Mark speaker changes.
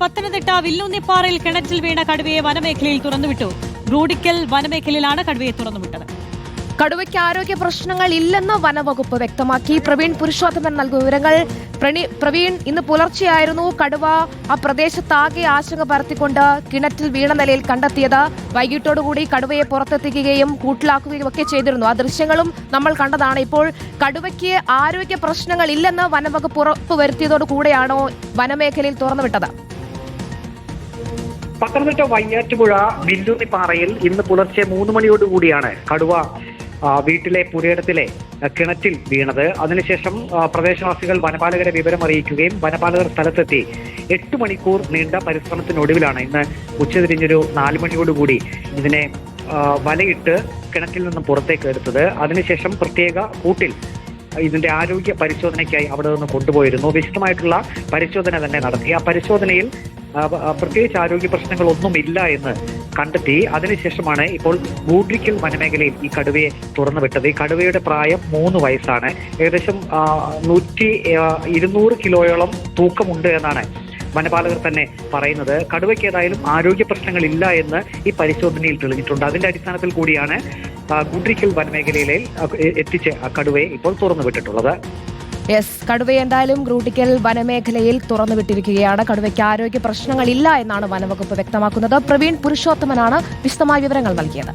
Speaker 1: പത്തനംതിട്ട വില്ലുന്നിപ്പാറയിൽ കിണറ്റിൽ വീണ കടുവയെ വനമേഖലയിൽ തുറന്നുവിട്ടു. റൂഡിക്കൽ വനമേഖലയിലാണ് കടുവയെ തുറന്നുവിട്ടത്.
Speaker 2: കടുവയ്ക്ക് ആരോഗ്യ പ്രശ്നങ്ങൾ ഇല്ലെന്ന് വനവകുപ്പ് വ്യക്തമാക്കി. പ്രവീൺ പുരുഷോത്തമൻ നൽകുന്ന വിവരങ്ങൾ പ്രവീൺ ഇന്ന് പുലർച്ചെയായിരുന്നു കടുവ ആ പ്രദേശത്താകെ ആശങ്ക പരത്തിക്കൊണ്ട് കിണറ്റിൽ വീണ നിലയിൽ കണ്ടെത്തിയത്. വൈകിട്ടോടുകൂടി കടുവയെ പുറത്തെത്തിക്കുകയും കൂട്ടിലാക്കുകയും ഒക്കെ ചെയ്തിരുന്നു. ആ ദൃശ്യങ്ങളും നമ്മൾ കണ്ടതാണ്. ഇപ്പോൾ കടുവയ്ക്ക് ആരോഗ്യ പ്രശ്നങ്ങൾ ഇല്ലെന്ന് വനവകുപ്പ് ഉറപ്പ് ഉറപ്പുവരുത്തിയതോടുകൂടെയാണോ വനമേഖലയിൽ തുറന്നുവിട്ടത്?
Speaker 3: പത്തനംതിട്ട വയ്യാറ്റുപുഴ ബില്ലുന്നിപ്പാറയിൽ ഇന്ന് പുലർച്ചെ മൂന്ന് മണിയോടുകൂടിയാണ് കടുവ വീട്ടിലെ പുരയിടത്തിലെ കിണറ്റിൽ വീണത്. അതിനുശേഷം പ്രദേശവാസികൾ വനപാലകരെ വിവരം അറിയിക്കുകയും വനപാലകർ സ്ഥലത്തെത്തി. എട്ട് മണിക്കൂർ നീണ്ട പരിശ്രമത്തിനൊടുവിലാണ് ഇന്ന് ഉച്ചതിരിഞ്ഞൊരു നാല് മണിയോടുകൂടി ഇതിനെ വലയിട്ട് കിണറ്റിൽ നിന്നും പുറത്തേക്ക് എടുത്തത്. അതിനുശേഷം പ്രത്യേക കൂട്ടിൽ ഇതിന്റെ ആരോഗ്യ പരിശോധനയ്ക്കായി അവിടെ നിന്ന് കൊണ്ടുപോയിരുന്നു. വിശദമായിട്ടുള്ള പരിശോധന തന്നെ നടത്തി. ആ പരിശോധനയിൽ പ്രത്യേകിച്ച് ആരോഗ്യ പ്രശ്നങ്ങളൊന്നും ഇല്ല എന്ന് കണ്ടെത്തി. അതിനുശേഷമാണ് ഇപ്പോൾ ഗൂഡ്രിക്കൽ വനമേഖലയിൽ ഈ കടുവയെ തുറന്നു വിട്ടത്. ഈ കടുവയുടെ പ്രായം മൂന്ന് വയസ്സാണ്. ഏകദേശം നൂറ്റി ഇരുന്നൂറ് കിലോയോളം തൂക്കമുണ്ട് എന്നാണ് വനപാലകർ തന്നെ പറയുന്നത്. കടുവയ്ക്ക് ഏതായാലും ആരോഗ്യ പ്രശ്നങ്ങളില്ല എന്ന് ഈ പരിശോധനയിൽ തെളിഞ്ഞിട്ടുണ്ട്. അതിന്റെ അടിസ്ഥാനത്തിൽ കൂടിയാണ് ഗുഡ്രിക്കൽ വനമേഖലയിലെ എത്തിച്ച് കടുവയെ ഇപ്പോൾ തുറന്നുവിട്ടിട്ടുള്ളത്
Speaker 2: യെസ് കടുവ എന്തായാലും ഗ്രൂട്ടിക്കൽ വനമേഖലയിൽ തുറന്നുവിട്ടിരിക്കുകയാണ്. കടുവയ്ക്ക് ആരോഗ്യ പ്രശ്നങ്ങളില്ല എന്നാണ് വനവകുപ്പ് വ്യക്തമാക്കുന്നത്. പ്രവീൺ പുരുഷോത്തമനാണ് വിശദമായ വിവരങ്ങൾ നൽകിയത്.